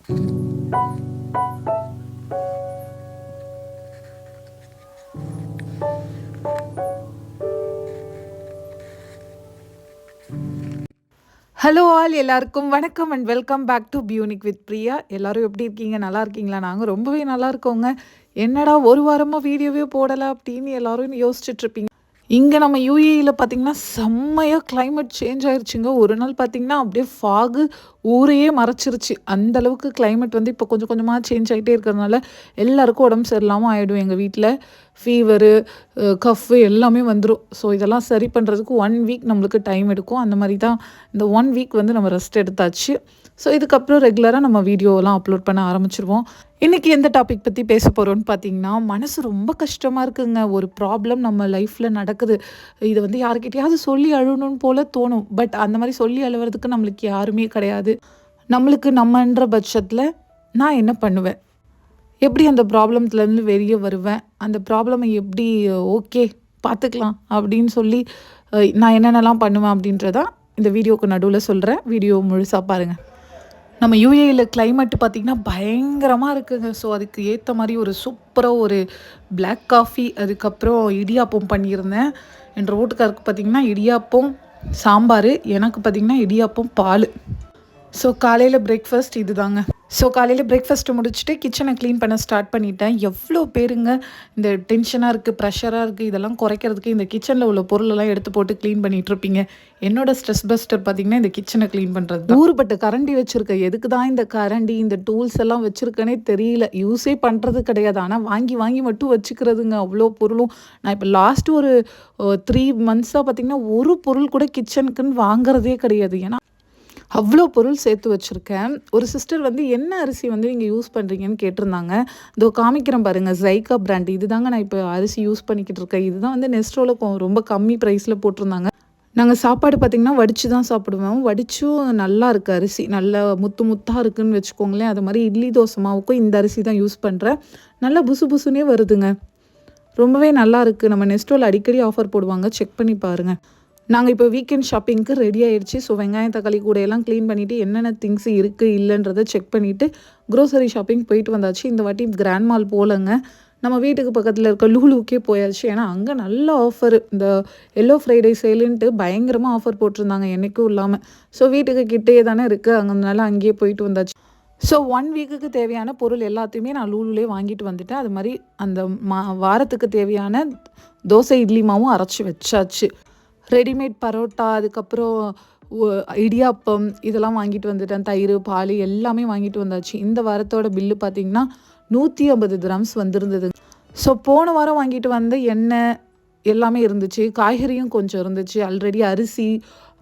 Hello all எல்லாருக்கும் வணக்கம் and welcome back to பியூனிக் வித் பிரியா எல்லாரும் எப்படி இருக்கீங்க? நல்லா இருக்கீங்களா? நாங்கள் ரொம்பவே நல்லா இருக்கோங்க. என்னடா ஒரு வாரமாக வீடியோவே போடலை அப்படின்னு எல்லாரும் யோசிச்சுட்ருப்பீங்க இங்கே நம்ம யூஏயில் பார்த்தீங்கன்னா செம்மையாக கிளைமேட் சேஞ்ச் ஆயிருச்சுங்க. ஒரு நாள் பார்த்தீங்கன்னா அப்படியே ஃபாகு ஊரையே மறைச்சிருச்சு. அந்த அளவுக்கு கிளைமேட் வந்து இப்போ கொஞ்சம் கொஞ்சமாக சேஞ்ச் ஆகிட்டே இருக்கிறதுனால எல்லாருக்கும் உடம்பு சரியில்லாமல் ஆகிடும் எங்கள் வீட்டில் ஃபீவரு கஃப்பு எல்லாமே வந்துடும் ஸோ இதெல்லாம் சரி பண்ணுறதுக்கு ஒன் வீக் நம்மளுக்கு டைம் எடுக்கும். அந்த மாதிரி தான் இந்த ஒன் வீக் வந்து நம்ம ரெஸ்ட் எடுத்தாச்சு. ஸோ இதுக்கப்புறம் ரெகுலராக நம்ம வீடியோலாம் அப்லோட் பண்ண ஆரம்பிச்சிருவோம். இன்றைக்கி எந்த டாபிக் பற்றி பேச போகிறோன்னு பார்த்தீங்கன்னா மனசு ரொம்ப கஷ்டமாக இருக்குங்க. ஒரு ப்ராப்ளம் நம்ம லைஃப்பில் நடக்குது. இதை வந்து யாருக்கிட்டையாவது சொல்லி அழுகணும்னு போல தோணும். பட் அந்த மாதிரி சொல்லி அழுவுறதுக்கு நம்மளுக்கு யாருமே கிடையாது. நம்மளுக்கு நம்மன்ற பட்சத்தில் நான் என்ன பண்ணுவேன்? எப்படி அந்த ப்ராப்ளத்துலேருந்து வெளியே வருவேன்? அந்த ப்ராப்ளமை எப்படி ஓகே பார்த்துக்கலாம் அப்படின்னு சொல்லி நான் என்னென்னலாம் பண்ணுவேன் அப்படின்றதான் இந்த வீடியோவுக்கு நடுவில் சொல்கிறேன் வீடியோ முழுசாக பாருங்கள் நம்ம யூஏயில் கிளைமேட் பார்த்திங்கன்னா பயங்கரமாக இருக்குங்க. ஸோ அதுக்கு ஏற்ற மாதிரி ஒரு சூப்பராக ஒரு பிளாக் காஃபி அதுக்கப்புறம் இடியாப்பம் பண்ணியிருந்தேன். என் ரோட்டுக்காருக்கு பார்த்திங்கன்னா இடியாப்பம் சாம்பார் எனக்கு பார்த்திங்கன்னா இடியாப்பம் பால். ஸோ காலையில் பிரேக்ஃபாஸ்ட் இதுதாங்க. ஸோ காலையில் பிரேக்ஃபாஸ்ட்டு முடிச்சுட்டு கிச்சனை க்ளீன் பண்ண ஸ்டார்ட் பண்ணிட்டேன். எவ்வளோ பேருங்க இந்த டென்ஷனாக இருக்குது ப்ரெஷராக இருக்குது இதெல்லாம் குறைக்கிறதுக்கு இந்த கிச்சனில் உள்ள பொருளெல்லாம் எடுத்து போட்டு க்ளீன் பண்ணிகிட்ருப்பீங்க என்னோட ஸ்ட்ரெஸ் பஸ்டர் பார்த்தீங்கன்னா இந்த கிச்சனை க்ளீன் பண்ணுறது ஊறுபட்ட கரண்டி வச்சுருக்கேன் எதுக்கு தான் இந்த கரண்டி இந்த டூல்ஸ் எல்லாம் வச்சுருக்கேனே தெரியல. யூஸே பண்ணுறது கிடையாது. ஆனால் வாங்கி வாங்கி மட்டும் வச்சுக்கிறதுங்க. அவ்வளோ பொருளும். நான் இப்போ லாஸ்ட்டு ஒரு த்ரீ மந்த்ஸாக பார்த்தீங்கன்னா ஒரு பொருள் கூட கிச்சனுக்குன்னு வாங்குறதே கிடையாது. ஏன்னா அவ்வளோ பொருள் சேர்த்து வச்சுருக்கேன். ஒரு சிஸ்டர் வந்து என்ன அரிசி வந்து நீங்கள் யூஸ் பண்ணுறீங்கன்னு கேட்டிருந்தாங்க. இதோ காமிக்கிறேன் பாருங்கள் ஜைகா பிராண்ட் இதுதாங்க நான் இப்போ அரிசி யூஸ் பண்ணிக்கிட்டு இருக்கேன். இதுதான் வந்து நெஸ்ட்ரோவில் ரொம்ப கம்மி ப்ரைஸில் போட்டிருந்தாங்க. நாங்கள் சாப்பாடு பார்த்திங்கன்னா வடித்து தான் சாப்பிடுவோம். வடிச்சும் நல்லா இருக்குது அரிசி. நல்லா முத்து முத்தாக இருக்குதுன்னு வச்சுக்கோங்களேன். அது மாதிரி இட்லி தோசை மாவுக்கும் இந்த அரிசி தான் யூஸ் பண்ணுறேன் நல்லா புசு புசுனே வருதுங்க. ரொம்பவே நல்லா இருக்குது நம்ம நெஸ்டோவில் அடிக்கடி ஆஃபர் போடுவாங்க. செக் பண்ணி பாருங்கள் நாங்கள் இப்போ வீக்கெண்ட் ஷாப்பிங்க்கு ரெடி ஆயிடுச்சு ஸோ வெங்காயம் தக்காளி கூடையெல்லாம் க்ளீன் பண்ணிவிட்டு என்னென்ன திங்ஸ் இருக்குது இல்லைன்றதை செக் பண்ணிவிட்டு க்ரோசரி ஷாப்பிங் போயிட்டு வந்தாச்சு. இந்த வாட்டி கிராண்ட் மால் போகலங்க. நம்ம வீட்டுக்கு பக்கத்தில் இருக்க லூலுக்கே போயாச்சு. ஏன்னா அங்கே நல்ல ஆஃபர் இந்த எல்லோ ஃப்ரைடே சேலுன்ட்டு பயங்கரமாக ஆஃபர் போட்டிருந்தாங்க. என்றைக்கும் இல்லாமல் ஸோ வீட்டுக்கு கிட்டே தானே இருக்குது அங்கனால அங்கேயே போயிட்டு வந்தாச்சு. ஸோ ஒன் வீக்குக்கு தேவையான பொருள் எல்லாத்தையுமே நான் லூலுலே வாங்கிட்டு வந்துட்டேன். அது மாதிரி அந்த மா வாரத்துக்கு தேவையான தோசை இட்லி மாவும் அரைச்சி வச்சாச்சு. ரெடிமேட் பரோட்டா அதுக்கப்புறம் இடியாப்பம் இதெல்லாம் வாங்கிட்டு வந்துட்டேன். தயிர் பால் எல்லாமே வாங்கிட்டு வந்தாச்சு. இந்த வாரத்தோட பில்லு பார்த்தீங்கன்னா நூற்றி ஐம்பது கிராம்ஸ் வந்திருந்தது. ஸோ போன வாரம் வாங்கிட்டு வந்த எண்ணெய் எல்லாமே இருந்துச்சு. காய்கறியும் கொஞ்சம் இருந்துச்சு. ஆல்ரெடி அரிசி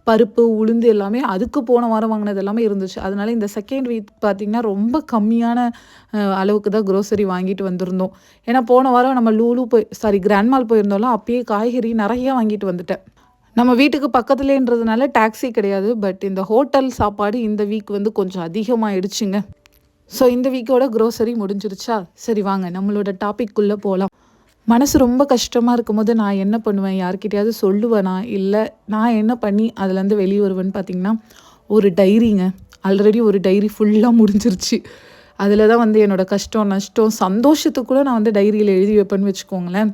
பருப்பு உளுந்து எல்லாமே அதுக்கு போன வாரம் வாங்கினது எல்லாமே இருந்துச்சு. அதனால இந்த செகண்ட் வீக் பார்த்திங்கன்னா ரொம்ப கம்மியான அளவுக்கு தான் க்ரோசரி வாங்கிட்டு வந்திருந்தோம். ஏன்னா போன வாரம் நம்ம லூலு போய் சாரி கிராண்ட்மால் போயிருந்தோம்ல அப்பயே காய்கறி நிறையா வாங்கிட்டு வந்துட்டேன். நம்ம வீட்டுக்கு பக்கத்துலேன்றதுனால டாக்ஸி கிடையாது பட் இந்த ஹோட்டல் சாப்பாடு இந்த வீக் வந்து கொஞ்சம் அதிகமாகிடுச்சுங்க ஸோ இந்த வீக்கோட க்ரோசரி முடிஞ்சிருச்சா? சரி வாங்க நம்மளோட டாபிக்குள்ளே போகலாம் மனசு ரொம்ப கஷ்டமாக இருக்கும்போது நான் என்ன பண்ணுவேன்? யார்கிட்டயாவது சொல்லுவேனா? இல்லை நான் என்ன பண்ணி அதுலேருந்து வெளியே வருவேன்னு பார்த்தீங்கன்னா ஒரு டைரிங்க ஆல்ரெடி ஒரு டைரி ஃபுல்லாக முடிஞ்சிருச்சு. அதில் தான் வந்து என்னோட கஷ்டம் நஷ்டம் சந்தோஷத்துக்கு கூட நான் வந்து டைரியில் எழுதி வைப்பேன்னு வச்சுக்கோங்களேன்.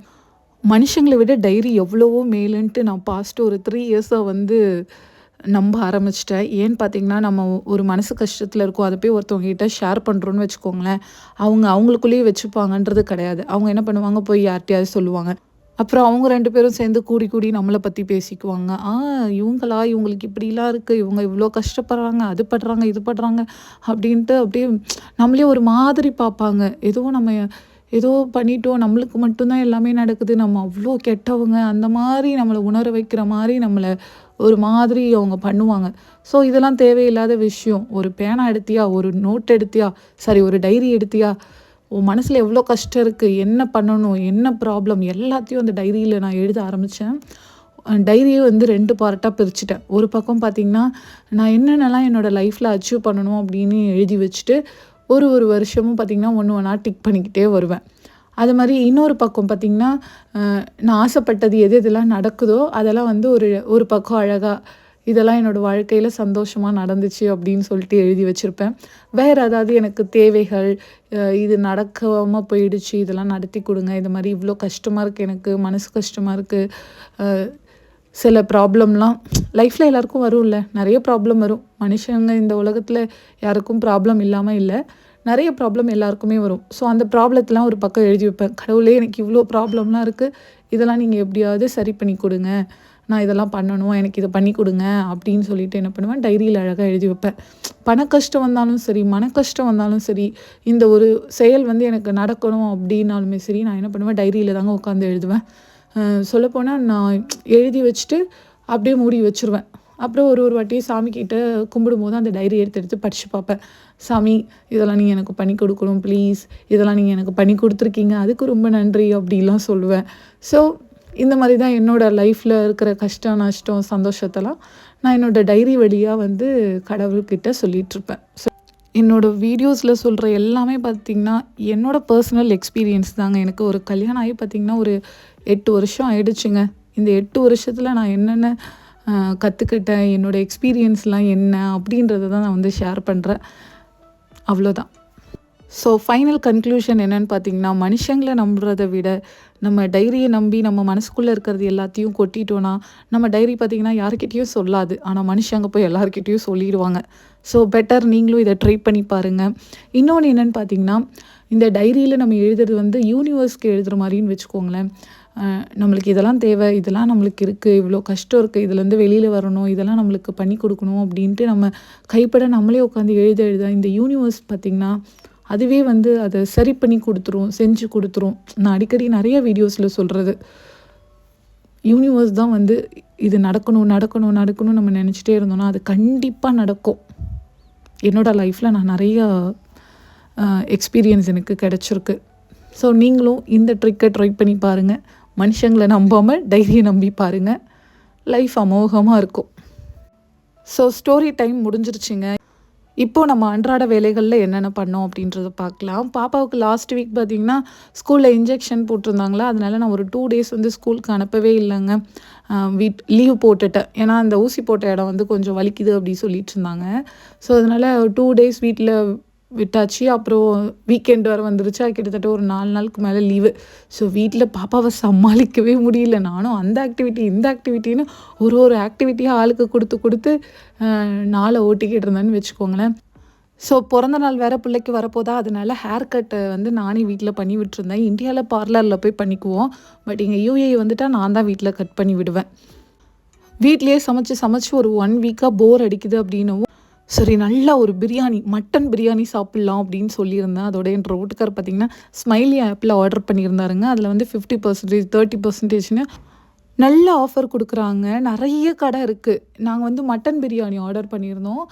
மனுஷங்களை விட டைரி எவ்வளவோ மேலுன்ட்டு நான் பாஸ்ட் ஒரு த்ரீ இயர்ஸாக வந்து நம்ப ஆரம்பிச்சிட்டேன். ஏன்னு பார்த்தீங்கன்னா நம்ம ஒரு மனசு கஷ்டத்தில் இருக்கோம். அதை போய் ஒருத்தவங்ககிட்ட ஷேர் பண்ணுறோன்னு வச்சுக்கோங்களேன். அவங்க அவங்களுக்குள்ளேயே வச்சுப்பாங்கன்றது கிடையாது. அவங்க என்ன பண்ணுவாங்க? போய் யார்கிட்டயாவது சொல்லுவாங்க. அப்புறம் அவங்க ரெண்டு பேரும் சேர்ந்து கூடி கூடி நம்மளை பற்றி பேசிக்குவாங்க. ஆ இவங்களா? இவங்களுக்கு இப்படிலாம் இருக்குது இவங்க இவ்வளோ கஷ்டப்படுறாங்க. அது படுறாங்க இது படுறாங்க. அப்படின்ட்டு அப்படியே நம்மளே ஒரு மாதிரி பார்ப்பாங்க. எதுவும் நம்ம ஏதோ பண்ணிட்டோம் நம்மளுக்கு மட்டும்தான் எல்லாமே நடக்குது. நம்ம அவ்வளோ கெட்டவங்க. அந்த மாதிரி நம்மளை உணர வைக்கிற மாதிரி நம்மளை ஒரு மாதிரி அவங்க பண்ணுவாங்க. ஸோ இதெல்லாம் தேவையில்லாத விஷயம். ஒரு பேனா எடுத்தியா? ஒரு நோட் எடுத்தியா? சரி ஒரு டைரி எடுத்தியா? உன் மனசில் எவ்வளோ கஷ்டம் இருக்குது என்ன பண்ணணும்? என்ன ப்ராப்ளம் எல்லாத்தையும் அந்த டைரியில் நான் எழுத ஆரம்பித்தேன் டைரியை வந்து ரெண்டு பார்ட்டாக பிரிச்சுட்டேன். ஒரு பக்கம் பார்த்திங்கன்னா நான் என்னென்னலாம் என்னோடய லைஃப்பில் அச்சீவ் பண்ணணும் அப்படின்னு எழுதி வச்சுட்டு ஒரு ஒரு வருஷமும் பார்த்திங்கன்னா ஒன்று ஒன்றா டிக் பண்ணிக்கிட்டே வருவேன். அது மாதிரி இன்னொரு பக்கம் பார்த்திங்கன்னா நான் ஆசைப்பட்டது எது எதெல்லாம் நடக்குதோ அதெல்லாம் வந்து ஒரு ஒரு பக்கம் அழகாக இதெல்லாம் என்னோடய வாழ்க்கையில் சந்தோஷமாக நடந்துச்சு அப்படின்னு சொல்லிட்டு எழுதி வச்சுருப்பேன். வேறு ஏதாவது எனக்கு தேவைகள் இது நடக்காமல் போயிடுச்சு இதெல்லாம் நடத்தி கொடுங்க இது மாதிரி இவ்வளோ கஷ்டமாக இருக்குது எனக்கு மனசு கஷ்டமாக இருக்குது சில ப்ராப்ளம்லாம் லைஃப்பில் எல்லாருக்கும் வரும்ல. நிறைய ப்ராப்ளம் வரும். மனுஷங்க இந்த உலகத்தில் யாருக்கும் ப்ராப்ளம் இல்லாமல் இல்லை. நிறைய ப்ராப்ளம் எல்லாருக்குமே வரும். ஸோ அந்த ப்ராப்ளத்தெலாம் ஒரு பக்கம் எழுதி வைப்பேன். கடவுளே எனக்கு இவ்வளோ ப்ராப்ளம்லாம் இருக்குது இதெல்லாம் நீங்கள் எப்படியாவது சரி பண்ணி கொடுங்க. நான் இதெல்லாம் பண்ணணும். எனக்கு இதை பண்ணி கொடுங்க. அப்படின்னு சொல்லிட்டு என்ன பண்ணுவேன்? டைரியில் அழகாக எழுதி வைப்பேன். பண கஷ்டம் வந்தாலும் சரி மன கஷ்டம் வந்தாலும் சரி இந்த ஒரு செயல் வந்து எனக்கு நடக்கணும் அப்படின்னாலுமே சரி நான் என்ன பண்ணுவேன்? டைரியில் தாங்க உட்காந்து எழுதுவேன். சொல்லப்போனால் நான் எழுதி வச்சுட்டு அப்படியே மூடி வச்சுருவேன். அப்புறம் ஒரு ஒரு வாட்டி சாமி கிட்ட கும்பிடும்போது அந்த டைரி எடுத்து எடுத்து படித்து பார்ப்பேன். சாமி இதெல்லாம் நீங்கள் எனக்கு பண்ணி கொடுக்கணும் ப்ளீஸ் இதெல்லாம் நீங்கள் எனக்கு பண்ணி கொடுத்துருக்கீங்க. அதுக்கு ரொம்ப நன்றி அப்படிலாம் சொல்லுவேன். ஸோ இந்த மாதிரி தான் என்னோடய லைஃப்பில் இருக்கிற கஷ்டம் நஷ்டம் சந்தோஷத்தெல்லாம் நான் என்னோடய டைரி வழியாக வந்து கடவுள்கிட்ட சொல்லிகிட்ருப்பேன் ஸோ என்னோடய வீடியோஸில் சொல்கிற எல்லாமே பார்த்திங்கன்னா என்னோடய பர்சனல் எக்ஸ்பீரியன்ஸ் தாங்க. எனக்கு ஒரு கல்யாணம் ஆகி பார்த்திங்கன்னா ஒரு எட்டு வருஷம் ஆயிடுச்சுங்க. இந்த எட்டு வருஷத்தில் நான் என்னென்ன கற்றுக்கிட்டேன் என்னோடய எக்ஸ்பீரியன்ஸ்லாம் என்ன அப்படின்றத தான் நான் வந்து ஷேர் பண்ணுறேன் அவ்வளோதான் ஸோ ஃபைனல் கன்க்ளூஷன் என்னென்னு பார்த்தீங்கன்னா மனுஷங்களை நம்புறதை விட நம்ம டைரியை நம்பி நம்ம மனசுக்குள்ளே இருக்கிறது எல்லாத்தையும் கொட்டிட்டோன்னா நம்ம டைரி பார்த்திங்கன்னா யாருக்கிட்டேயும் சொல்லாது. ஆனால் மனுஷங்க போய் எல்லாருக்கிட்டேயும் சொல்லிடுவாங்க. ஸோ பெட்டர் நீங்களும் இதை ட்ரை பண்ணி பாருங்கள் இன்னொன்று என்னென்னு பார்த்தீங்கன்னா இந்த டைரியில் நம்ம எழுதுறது வந்து யூனிவர்ஸ்க்கு எழுதுகிற மாதிரின்னு வச்சுக்கோங்களேன். நம்மளுக்கு இதெல்லாம் தேவை இதெல்லாம் நம்மளுக்கு இருக்குது இவ்வளோ கஷ்டம் இருக்குது இதுலேருந்து வெளியில் வரணும் இதெல்லாம் நம்மளுக்கு பண்ணி கொடுக்கணும் அப்படின்ட்டு நம்ம கைப்பட நம்மளே உட்காந்து எழுத எழுத இந்த யூனிவர்ஸ் பார்த்திங்கன்னா அதுவே வந்து அதை சரி பண்ணி கொடுத்துரும் செஞ்சு கொடுத்துரும். நான் அடிக்கடி நிறைய வீடியோஸில் சொல்கிறது யூனிவர்ஸ் தான் வந்து இது நடக்கணும் நடக்கணும் நடக்கணும் நம்ம நினச்சிட்டே இருந்தோம்னா அது கண்டிப்பாக நடக்கும். என்னோடய லைஃப்பில் நான் நிறைய எக்ஸ்பீரியன்ஸ் எனக்கு கிடச்சிருக்கு. ஸோ நீங்களும் இந்த ட்ரிக்கை ட்ரை பண்ணி பாருங்கள் மனுஷங்களை நம்பாமல் டைரியை நம்பி பாருங்கள் லைஃப் அமோகமாக இருக்கும். ஸோ ஸ்டோரி டைம் முடிஞ்சிருச்சுங்க. இப்போது நம்ம அன்றாட வேலைகளில் என்னென்ன பண்ணோம் அப்படின்றத பார்க்கலாம். பாப்பாவுக்கு லாஸ்ட் வீக் பார்த்திங்கன்னா ஸ்கூலில் இன்ஜெக்ஷன் போட்டிருந்தாங்களா? அதனால நான் ஒரு டூ டேஸ் வந்து ஸ்கூலுக்கு அனுப்பவே இல்லைங்க. வீட் லீவ் போட்டுட்டேன். ஏன்னா அந்த ஊசி போட்ட இடம் வந்து கொஞ்சம் வலிக்குது அப்படி சொல்லிட்டு இருந்தாங்க. ஸோ அதனால் டூ டேஸ் வீட்டில் விட்டாச்சு. அப்புறம் வீக்கெண்ட் வர வந்துருச்சா? கிட்டத்தட்ட ஒரு நாலு நாளுக்கு மேலே லீவு ஸோ வீட்டில் பாப்பாவை சமாளிக்கவே முடியல. நானும் அந்த ஆக்டிவிட்டி இந்த ஆக்டிவிட்டின்னு ஒரு ஒரு ஆக்டிவிட்டியாக ஆளுக்கு கொடுத்து கொடுத்து நாளை ஓட்டிக்கிட்டு இருந்தேன்னு வச்சுக்கோங்களேன். ஸோ பிறந்த நாள் வேறு பிள்ளைக்கு வரப்போதா? அதனால ஹேர் கட்டை வந்து நானே வீட்டில் பண்ணி விட்டுருந்தேன். இந்தியாவில் பார்லரில் போய் பண்ணிக்குவோம். பட் இங்கே யூஏ வந்துட்டால் நான் தான் வீட்டில் கட் பண்ணி விடுவேன். வீட்லேயே சமைச்சு சமைச்சு ஒரு ஒன் வீக்காக போர் அடிக்குது அப்படின்னவும் சரி நல்லா ஒரு பிரியாணி மட்டன் பிரியாணி சாப்பிட்லாம் அப்படின்னு சொல்லியிருந்தேன். அதோட என் ரோட்டுக்கார் பார்த்தீங்கன்னா ஸ்மைலி ஆப்பில் ஆர்டர் பண்ணியிருந்தாருங்க. அதில் வந்து ஃபிஃப்டி பர்சன்டேஜ் தேர்ட்டி பர்சன்டேஜ்னு நல்ல ஆஃபர் கொடுக்குறாங்க. நிறைய கடை இருக்குது நாங்கள் வந்து மட்டன் பிரியாணி ஆர்டர் பண்ணியிருந்தோம்.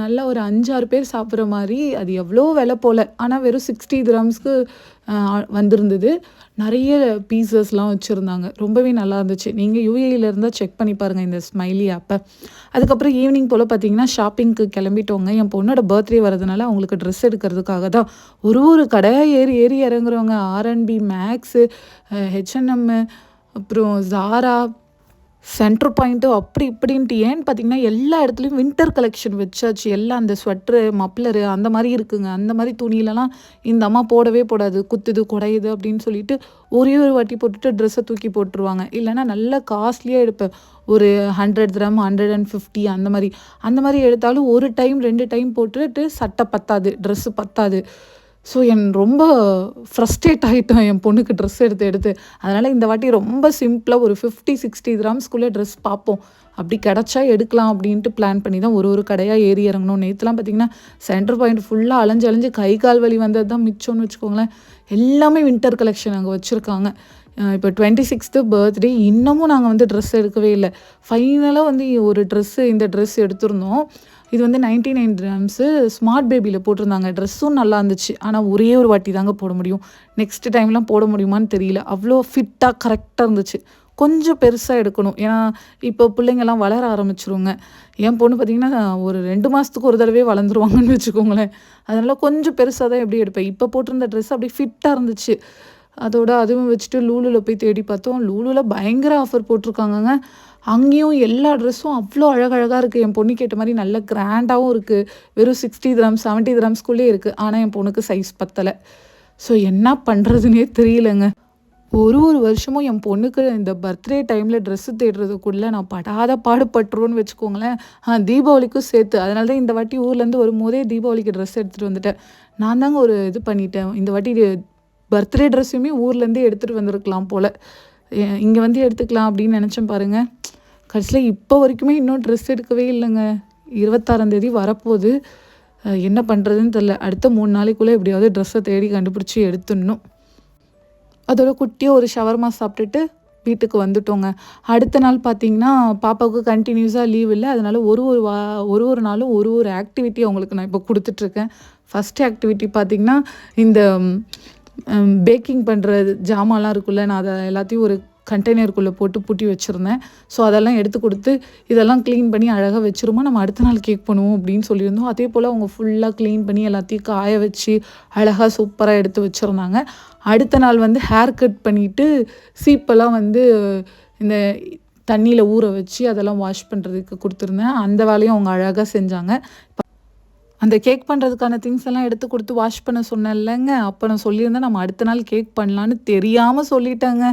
நல்ல ஒரு அஞ்சாறு பேர் சாப்பிட்ற மாதிரி. அது எவ்வளோ விலை போல். ஆனால் வெறும் சிக்ஸ்டி கிராம்ஸ்க்கு வந்திருந்தது. நிறைய பீசஸ்லாம் வச்சுருந்தாங்க. ரொம்பவே நல்லா இருந்துச்சு. நீங்கள் யூஏயில் இருந்தால் செக் பண்ணி பாருங்கள் இந்த ஸ்மைலி ஆப்பை அதுக்கப்புறம் ஈவினிங் போல் பார்த்தீங்கன்னா ஷாப்பிங்க்கு கிளம்பிட்டோங்க. என் பொண்ணோட பர்த்டே வரதுனால அவங்களுக்கு ட்ரெஸ் எடுக்கிறதுக்காக தான். ஒரு ஒரு கடையாக ஏறி ஏறி இறங்குறவங்க ஆர்என்பி மேக்ஸு ஹெச்என்எம்மு அப்புறம் ஜாரா சென்ட்ரு பாயிண்ட்டு அப்படி இப்படின்ட்டு ஏன்னு பார்த்தீங்கன்னா எல்லா இடத்துலையும் வின்டர் கலெக்ஷன் வச்சாச்சு. எல்லாம் அந்த ஸ்வெட்ரு மப்ளரு அந்த மாதிரி இருக்குங்க. அந்த மாதிரி துணியிலலாம் இந்த அம்மா போடவே போடாது. குத்துது குடையுது அப்படின்னு சொல்லிட்டு ஒரே ஒரு வாட்டி போட்டுட்டு ட்ரெஸ்ஸை தூக்கி போட்டுருவாங்க. இல்லைன்னா நல்ல காஸ்ட்லியாக எடுப்பேன். ஒரு hundred gram hundred and fifty அந்த மாதிரி. அந்த மாதிரி எடுத்தாலும் ஒரு டைம் ரெண்டு டைம் போட்டுட்டு சட்டை பத்தாது. ட்ரெஸ்ஸு பத்தாது. ஸோ என் ரொம்ப ஃப்ரஸ்ட்ரேட் ஆகிட்டேன் என் பொண்ணுக்கு ட்ரெஸ் எடுத்து எடுத்து. அதனால் இந்த வாட்டி ரொம்ப சிம்பிளாக ஒரு ஃபிஃப்டி சிக்ஸ்டி கிராம்ஸ்குள்ளே ட்ரெஸ் பார்ப்போம். அப்படி கிடச்சா எடுக்கலாம் அப்படின்ட்டு பிளான் பண்ணி தான் ஒரு ஒரு கடையாக ஏறி இறங்கணும் நேற்றுலாம் பார்த்தீங்கன்னா சென்டர் பாயிண்ட் ஃபுல்லாக அலைஞ்சு அலைஞ்சு கை கால் வலி வந்தது தான் மிச்சம்னு வச்சுக்கோங்களேன். எல்லாமே வின்டர் கலெக்ஷன் அங்கே வச்சுருக்காங்க. இப்போ டுவெண்ட்டி சிக்ஸ்த்து பர்த்டே இன்னமும் நாங்கள் வந்து ட்ரெஸ் எடுக்கவே இல்லை. ஃபைனலாக வந்து ஒரு ட்ரெஸ்ஸு இந்த ட்ரெஸ் எடுத்திருந்தோம். இது வந்து நைன்டி நைன் கிராம்ஸு ஸ்மார்ட் பேபியில் போட்டிருந்தாங்க. ட்ரெஸ்ஸும் நல்லா இருந்துச்சு. ஆனால் ஒரே ஒரு வாட்டி தாங்க போட முடியும். நெக்ஸ்ட் டைம்லாம் போட முடியுமான்னு தெரியல. அவ்வளோ ஃபிட்டாக கரெக்டாக இருந்துச்சு. கொஞ்சம் பெருசாக எடுக்கணும். ஏன்னா இப்போ பிள்ளைங்கள்லாம் வளர ஆரம்பிச்சிருங்க என் பொண்ணு பார்த்திங்கன்னா ஒரு ரெண்டு மாதத்துக்கு ஒரு தடவை வளர்ந்துருவாங்கன்னு வச்சுக்கோங்களேன். அதனால் கொஞ்சம் பெருசாக தான் எப்படி எடுப்பேன். இப்போ போட்டிருந்த ட்ரெஸ் அப்படியே ஃபிட்டாக இருந்துச்சு. அதோட அதுவும் வச்சுட்டு லூலுவில் போய் தேடி பார்த்தோம். லூலுவில் பயங்கர ஆஃபர் போட்டிருக்காங்கங்க. அங்கேயும் எல்லா ட்ரெஸ்ஸும் அவ்வளோ அழகழகாக இருக்குது என் பொண்ணு கேட்ட மாதிரி நல்ல கிராண்டாகவும் இருக்குது வெறும் சிக்ஸ்டி கிராம்ஸ் செவன்ட்டி கிராம்ஸ்குள்ளேயே இருக்குது ஆனால் என் பொண்ணுக்கு சைஸ் பத்தலை. ஸோ என்ன பண்ணுறதுனே தெரியலங்க. ஒரு ஒரு வருஷமும் என் பொண்ணுக்கு இந்த பர்த்டே டைமில் ட்ரெஸ்ஸு தேடுறதுக்குள்ளே நான் படாத பாடுபட்டுருவோன்னு வச்சுக்கோங்களேன். ஆ தீபாவளிக்கும் சேர்த்து. அதனால தான் இந்த வாட்டி ஊர்லேருந்து வரும்போதே தீபாவளிக்கு ட்ரெஸ் எடுத்துகிட்டு வந்துட்டேன். நான் தாங்க ஒரு இது பண்ணிட்டேன். இந்த வாட்டி பர்த்டே ட்ரெஸ்ஸுமே ஊர்லேருந்தே எடுத்துகிட்டு வந்திருக்கலாம் போல். இங்கே வந்து எடுத்துக்கலாம் அப்படின்னு நினச்சேன் பாருங்கள் கடைசியில் இப்போ வரைக்குமே இன்னும் ட்ரெஸ் எடுக்கவே இல்லைங்க. இருபத்தாறாந்தேதி வரப்போகுது. என்ன பண்ணுறதுன்னு தெரில அடுத்த மூணு நாளைக்குள்ளே எப்படியாவது ட்ரெஸ்ஸை தேடி கண்டுபிடிச்சி எடுத்துடணும். அதோட குட்டியாக ஒரு ஷவர்மா சாப்பிட்டுட்டு வீட்டுக்கு வந்துட்டோங்க. அடுத்த நாள் பார்த்தீங்கன்னா பாப்பாவுக்கு கண்டினியூஸாக லீவ் இல்லை. அதனால் ஒரு ஒரு வா ஒரு ஒரு நாளும் ஒரு ஒரு ஆக்டிவிட்டி அவங்களுக்கு நான் இப்போ கொடுத்துட்ருக்கேன் ஃபஸ்ட் ஆக்டிவிட்டி பார்த்திங்கன்னா இந்த பேக்கிங் பண்ணுற ஜாமான்லாம் இருக்குல்ல நான் அதை எல்லாத்தையும் ஒரு கண்டெய்னருக்குள்ளே போட்டு பூட்டி வச்சுருந்தேன். ஸோ அதெல்லாம் எடுத்து கொடுத்து இதெல்லாம் க்ளீன் பண்ணி அழகாக வச்சுருமா நம்ம அடுத்த நாள் கேக் பண்ணுவோம் அப்படின்னு சொல்லியிருந்தோம். அதே போல் அவங்க ஃபுல்லாக க்ளீன் பண்ணி எல்லாத்தையும் காய வச்சு அழகாக சூப்பராக எடுத்து வச்சுருந்தாங்க. அடுத்த நாள் வந்து ஹேர் கட் பண்ணிவிட்டு சீப்பெல்லாம் வந்து இந்த தண்ணியில் ஊற வச்சு அதெல்லாம் வாஷ் பண்ணுறதுக்கு கொடுத்துருந்தேன். அந்த வேலையும் அவங்க அழகாக செஞ்சாங்க. அந்த கேக் பண்ணுறதுக்கான திங்ஸ் எல்லாம் எடுத்து கொடுத்து வாஷ் பண்ண சொன்னேன்லங்க. அப்போ நான் சொல்லியிருந்தேன் நம்ம அடுத்த நாள் கேக் பண்ணலான்னு தெரியாமல் சொல்லிட்டேங்க.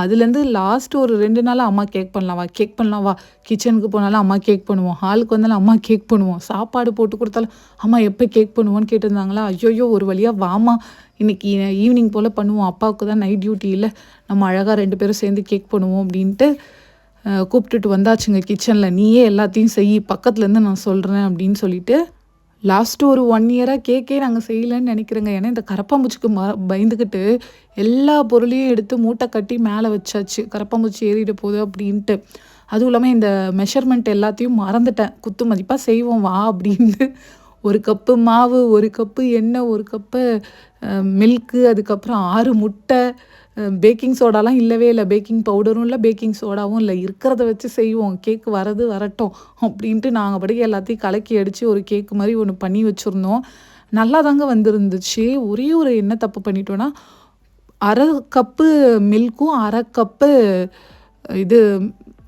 அதுலேருந்து லாஸ்ட் ஒரு ரெண்டு நாள் அம்மா கேக் பண்ணலாம் வா கேக் பண்ணலாம் வா. கிச்சனுக்கு போனாலும் அம்மா கேக் பண்ணுவோம். ஹாலுக்கு வந்தாலும் அம்மா கேக் பண்ணுவோம். சாப்பாடு போட்டு கொடுத்தாலும் அம்மா எப்போ கேக் பண்ணுவோன்னு கேட்டிருந்தாங்களா? ஐயோயோ ஒரு வழியாக வாமா இன்னைக்கு ஈவினிங் போல் பண்ணுவோம். அப்பாவுக்கு தான் நைட் டியூட்டி இல்லை. நம்ம அழகாக ரெண்டு பேரும் சேர்ந்து கேக் பண்ணுவோம் அப்படின்ட்டு கூப்பிட்டுட்டு வந்தாச்சுங்க கிச்சனில் நீயே எல்லாத்தையும் செய். பக்கத்துலேருந்து நான் சொல்கிறேன் அப்படின்னு சொல்லிட்டு லாஸ்ட்டு ஒரு ஒன் இயராக கேக்கே நாங்கள் செய்யலைன்னு நினைக்கிறேங்க. ஏன்னா இந்த கரப்பாம்பூச்சிக்கு ம பயந்துக்கிட்டு எல்லா பொருளையும் எடுத்து மூட்டை கட்டி மேலே வச்சாச்சு. கரப்பாம்பூச்சி ஏறிட போகுது அப்படின்ட்டு. அதுவும் இல்லாமல் இந்த மெஷர்மெண்ட் எல்லாத்தையும் மறந்துட்டேன். குத்து மதிப்பாக செய்வோம் வா அப்படின்ட்டு ஒரு கப்பு மாவு ஒரு கப்பு எண்ணெய் ஒரு கப்பு மில்க்கு அதுக்கப்புறம் ஆறு முட்டை பேக்கிங் சோடாலாம் இல்லவே இல்லை. பேக்கிங் பவுடரும் இல்லை பேக்கிங் சோடாவும் இல்லை. இருக்கிறத வச்சு செய்வோம். கேக் வரது வரட்டும் அப்படின்ட்டு நாங்கள் படிக்க எல்லாத்தையும் கலக்கி அடித்து ஒரு கேக்கு மாதிரி ஒன்று பண்ணி வச்சுருந்தோம். நல்லா தாங்க வந்திருந்துச்சு. ஒரே ஒரு என்ன தப்பு பண்ணிட்டோன்னா அரை கப்பு மில்க்கும் அரை கப்பு இது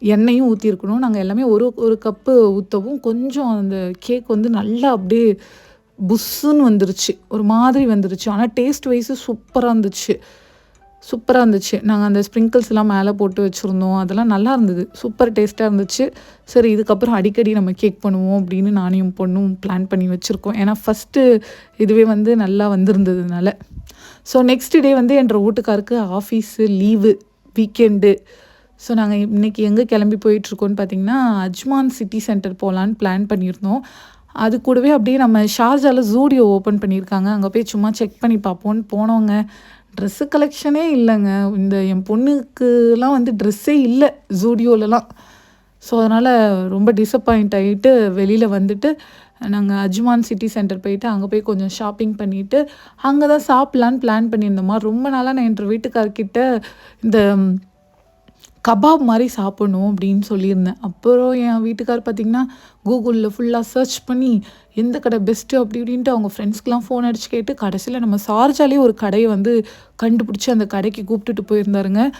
எண்ணெயும் ஊற்றிருக்கணும் நாங்கள் எல்லாமே ஒரு ஒரு கப்பு ஊற்றவும் கொஞ்சம் அந்த கேக் வந்து நல்லா அப்படியே புஸ்ஸுன்னு வந்துருச்சு. ஒரு மாதிரி வந்துருச்சு. ஆனால் டேஸ்ட் வைஸு சூப்பராக இருந்துச்சு. சூப்பராக இருந்துச்சு. நாங்கள் அந்த ஸ்ப்ரிங்கிள்ஸ் எல்லாம் மேலே போட்டு வச்சுருந்தோம். அதெல்லாம் நல்லா இருந்தது. சூப்பர் டேஸ்ட்டாக இருந்துச்சு. சரி இதுக்கப்புறம் அடிக்கடி நம்ம கேக் பண்ணுவோம் அப்படின்னு நானும் பொண்ணும் பிளான் பண்ணி வச்சுருக்கோம். ஏன்னா ஃபஸ்ட்டு இதுவே வந்து நல்லா வந்திருந்ததுனால. ஸோ நெக்ஸ்ட் டே வந்து என்ற வீட்டுக்காருக்கு ஆஃபீஸு லீவு வீக்கெண்டு ஸோ நாங்கள் இன்றைக்கி எங்கே கிளம்பி போயிட்டுருக்கோன்னு பார்த்தீங்கன்னா அஜ்மான் சிட்டி சென்டர் போகலான்னு பிளான் பண்ணியிருந்தோம். அது கூடவே அப்படியே நம்ம ஷார்ஜாவில் ஜூடியோ ஓப்பன் பண்ணியிருக்காங்க. அங்கே போய் சும்மா செக் பண்ணி பார்ப்போன்னு போனோங்க. ட்ரெஸ்ஸு கலெக்ஷனே இல்லைங்க. இந்த என் பொண்ணுக்குலாம் வந்து ட்ரெஸ்ஸே இல்லை ஜூடியோலலாம் ஸோ அதனால் ரொம்ப டிசப்பாயிண்ட் ஆகிட்டு வெளியில் வந்துட்டு நாங்கள் அஜ்மான் சிட்டி சென்டர் போயிட்டு அங்கே போய் கொஞ்சம் ஷாப்பிங் பண்ணிவிட்டு அங்கே தான் சாப்பிட்லான்னு பிளான் பண்ணியிருந்தோமா. ரொம்ப நாளாக நான் என் வீட்டுக்கார்கிட்ட இந்த கபாப் மாதிரி சாப்பிடணும் அப்படின்னு சொல்லியிருந்தேன். அப்புறம் என் வீட்டுக்கார் பார்த்திங்கன்னா கூகுளில் ஃபுல்லாக சர்ச் பண்ணி எந்த கடை பெஸ்ட்டு அப்படி இப்படின்ட்டு அவங்க ஃப்ரெண்ட்ஸ்க்கெலாம் ஃபோன் அடிச்சு கேட்டு கடைசியில் நம்ம சார்ஜாலே ஒரு கடையை வந்து கண்டுபிடிச்சி அந்த கடைக்கு கூப்பிட்டுட்டு போயிருந்தாருங்க.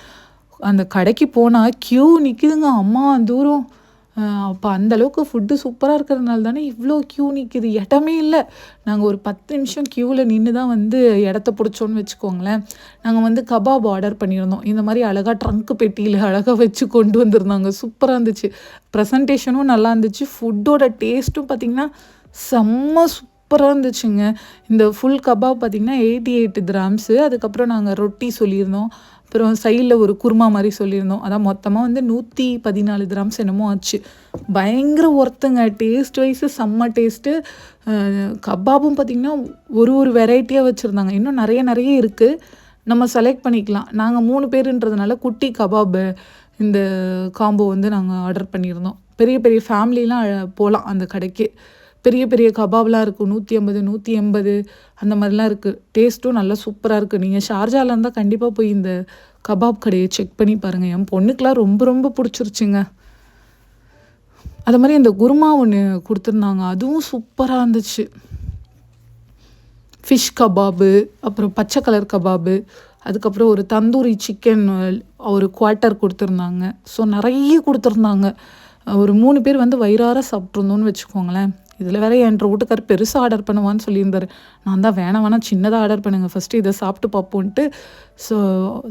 அந்த கடைக்கு போனால் க்யூ நிற்கிதுங்க அம்மா தூரம். அப்போ அந்தளவுக்கு ஃபுட்டு சூப்பராக இருக்கிறதுனால தானே இவ்வளோ க்யூ நிற்கிது இடமே இல்லை. நாங்கள் ஒரு பத்து நிமிஷம் க்யூவில் நின்று தான் வந்து இடத்த பிடிச்சோன்னு வச்சுக்கோங்களேன். நாங்கள் வந்து கபாப் ஆர்டர் பண்ணியிருந்தோம். இந்த மாதிரி அழகாக ட்ரங்க் பெட்டியில் அழகாக வச்சு கொண்டு வந்திருந்தாங்க. சூப்பராக இருந்துச்சு. ப்ரெசன்டேஷனும் நல்லா இருந்துச்சு. ஃபுட்டோட டேஸ்ட்டும் பார்த்திங்கன்னா செம்ம சூப்பராக இருந்துச்சுங்க. இந்த ஃபுல் கபாப் பார்த்திங்கன்னா எயிட்டி எயிட் கிராம்ஸு அதுக்கப்புறம் நாங்கள் ரொட்டி சொல்லியிருந்தோம். அப்புறம் சைடில் ஒரு குருமா மாதிரி சொல்லியிருந்தோம். அதான் மொத்தமாக வந்து நூற்றி பதினாலு கிராம்ஸ் என்னமோ ஆச்சு. பயங்கர ஒர்த்துங்க டேஸ்ட் வைஸு செம்ம டேஸ்ட்டு கபாபும் பார்த்திங்கன்னா ஒரு ஒரு வெரைட்டியாக வச்சுருந்தாங்க. இன்னும் நிறைய நிறைய இருக்குது நம்ம செலக்ட் பண்ணிக்கலாம். நாங்கள் மூணு பேருன்றதுனால குட்டி கபாபு இந்த காம்போ வந்து நாங்கள் ஆர்டர் பண்ணியிருந்தோம். பெரிய பெரிய ஃபேமிலிலாம் போகலாம் அந்த கடைக்கு. பெரிய பெரிய கபாப்லாம் இருக்கும் நூற்றி ஐம்பது நூற்றி எண்பது அந்த மாதிரிலாம் இருக்குது டேஸ்ட்டும் நல்லா சூப்பராக இருக்குது நீங்கள் ஷார்ஜாவில் இருந்தால் கண்டிப்பாக போய் இந்த கபாப் கடையை செக் பண்ணி பாருங்கள் என் பொண்ணுக்கெலாம் ரொம்ப ரொம்ப பிடிச்சிருச்சுங்க. அது மாதிரி இந்த குருமா ஒன்று கொடுத்துருந்தாங்க. அதுவும் சூப்பராக இருந்துச்சு. ஃபிஷ் கபாபு அப்புறம் பச்சை கலர் கபாபு அதுக்கப்புறம் ஒரு தந்தூரி சிக்கன் ஒரு குவார்ட்டர் கொடுத்துருந்தாங்க. ஸோ நிறைய கொடுத்துருந்தாங்க. ஒரு மூணு பேர் வந்து வயிறார சாப்பிட்ருந்தோன்னு வச்சுக்கோங்களேன். இதில் வேற என் வீட்டுக்கார் பெருசாக ஆர்டர் பண்ணுவான்னு சொல்லியிருந்தாரு. நான் தான் வேணாம் வேணாம் சின்னதாக ஆர்டர் பண்ணுங்கள் ஃபஸ்ட்டு இதை சாப்பிட்டு பார்ப்போன்ட்டு ஸோ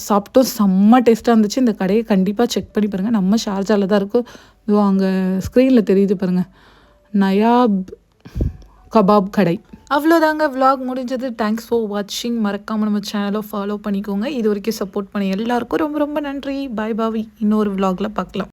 சாப்பிட்டோம். செம்ம டேஸ்ட்டாக இருந்துச்சு. இந்த கடையை கண்டிப்பாக செக் பண்ணி பாருங்கள் நம்ம ஷார்ஜாவில் தான் இருக்கும். இதோ அங்கே ஸ்க்ரீனில் தெரியுது பாருங்கள் நயாப் கபாப் கடை. அவ்வளோதாங்க விலாக் முடிஞ்சது. தேங்க்ஸ் ஃபார் வாட்சிங் மறக்காமல் நம்ம சேனலை ஃபாலோ பண்ணிக்கோங்க. இது வரைக்கும் சப்போர்ட் பண்ண எல்லாருக்கும் ரொம்ப ரொம்ப நன்றி. பாய் பாவி. இன்னொரு விலாகில் பார்க்கலாம்.